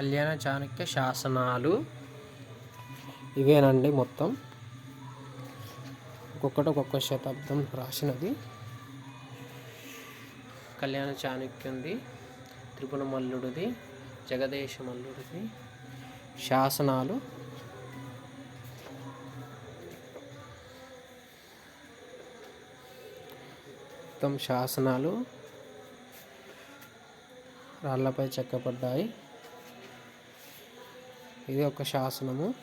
కళ్యాణ చాణక్య శాసనాలు ఇవేనండి మొత్తం. ఒక్కొక్కటి ఒక్కొక్క శతాబ్దం రాసినది. కళ్యాణ చాణక్యుంది త్రిపుణ మల్లుడిది జగదేశ మల్లుడిది శాసనాలు. మొత్తం శాసనాలు రాళ్ళపై చెక్కబడ్డాయి. ఇది ఒక శాసనము.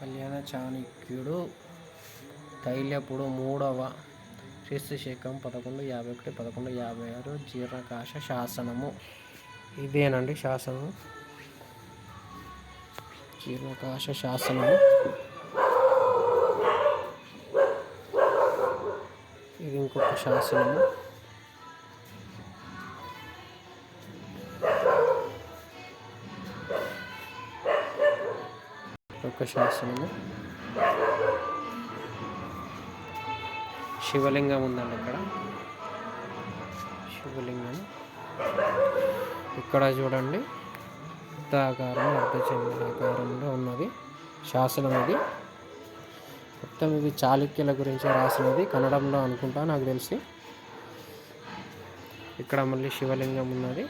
కళ్యాణ చాణక్యుడు తైలపుడు మూడవ క్రీస్తు శకం పదకొండు యాభై ఒకటి పదకొండు యాభై ఆరు జీర్ణకాశ శాసనము. ఇదేనండి శాసనము. జీర్ణకాశ శాసనము ఇది ఇంకొక శాసనము. ఒక శాసనము. శివలింగం ఉందండి ఇక్కడ. శివలింగం. ఇక్కడ చూడండి. వృత్తాకారం అర్ధచంద్రాకారంలో ఉన్నది శాసనం ఇది మొత్తం ఇది చాళుక్యుల గురించి రాసినది కన్నడంలో అనుకుంటా నాకు తెలిసి. ఇక్కడ మళ్ళీ శివలింగం ఉన్నది.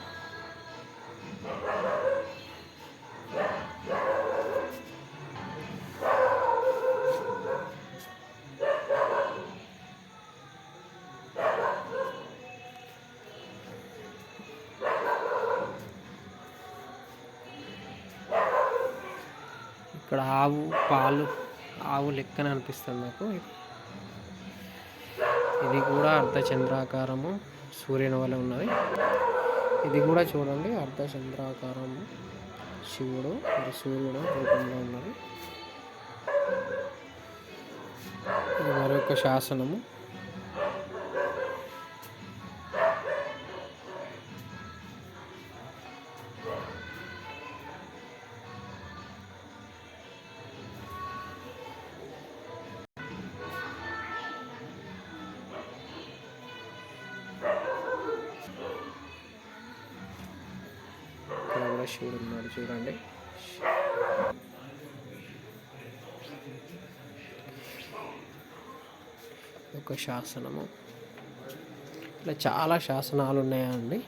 ఇక్కడ ఆవు పాలు ఆవు లెక్కన అనిపిస్తుంది నాకు. ఇది కూడా అర్ధచంద్రాకారము సూర్యుని వల్ల ఉన్నది. ఇది కూడా చూడండి అర్ధచంద్రాకారము శివుడు మరి సూర్యుడు రూపంలో ఉన్నది. ఇది మరొక శాసనము. శివుడు ఉన్నాడు చూడండి. ఒక శాసనము. ఇట్లా చాలా శాసనాలు ఉన్నాయండి.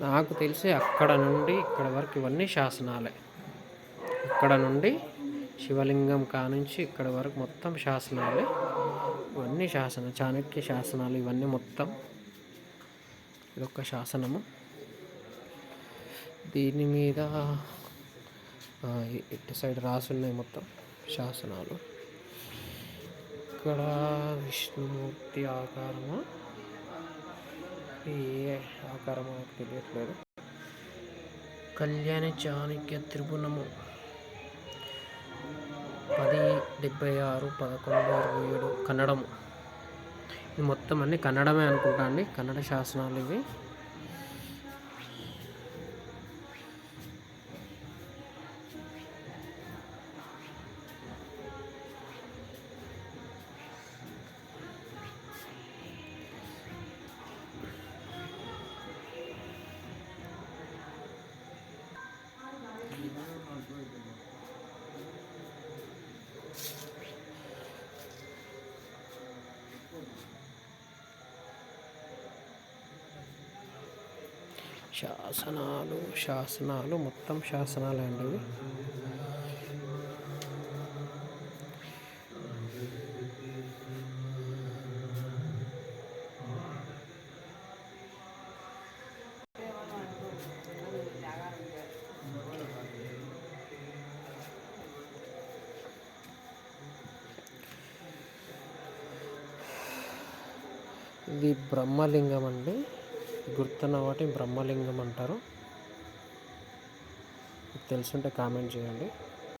నాకు తెలిసి అక్కడ నుండి ఇక్కడ వరకు ఇవన్నీ శాసనాలే. ఇక్కడ నుండి శివలింగం కానుంచి ఇక్కడ వరకు మొత్తం శాసనాలే. ఇవన్నీ శాసనం చాణక్య శాసనాలు ఇవన్నీ మొత్తం. ఇదొక శాసనము. దీని మీద ఇటు సైడ్ రాసి ఉన్నాయి మొత్తం శాసనాలు. ఇక్కడ విష్ణుమూర్తి ఆకారము? ఏ ఆకారమో నాకు తెలియట్లేదు. కళ్యాణ చాణక్య త్రిభుణము పది డెబ్బై ఆరు పదకొండు అరవై ఏడు కన్నడము. ఇది మొత్తం అన్ని కన్నడమే అనుకుంటా అండి. కన్నడ శాసనాలు ఇవి. శాసనాలు శాసనాలు మొత్తం శాసనాలే అండి ఇది బ్రహ్మలింగం అండి. గుర్తున్న వాటి బ్రహ్మలింగం అంటారు. తెలుసుంటే కామెంట్ చేయండి.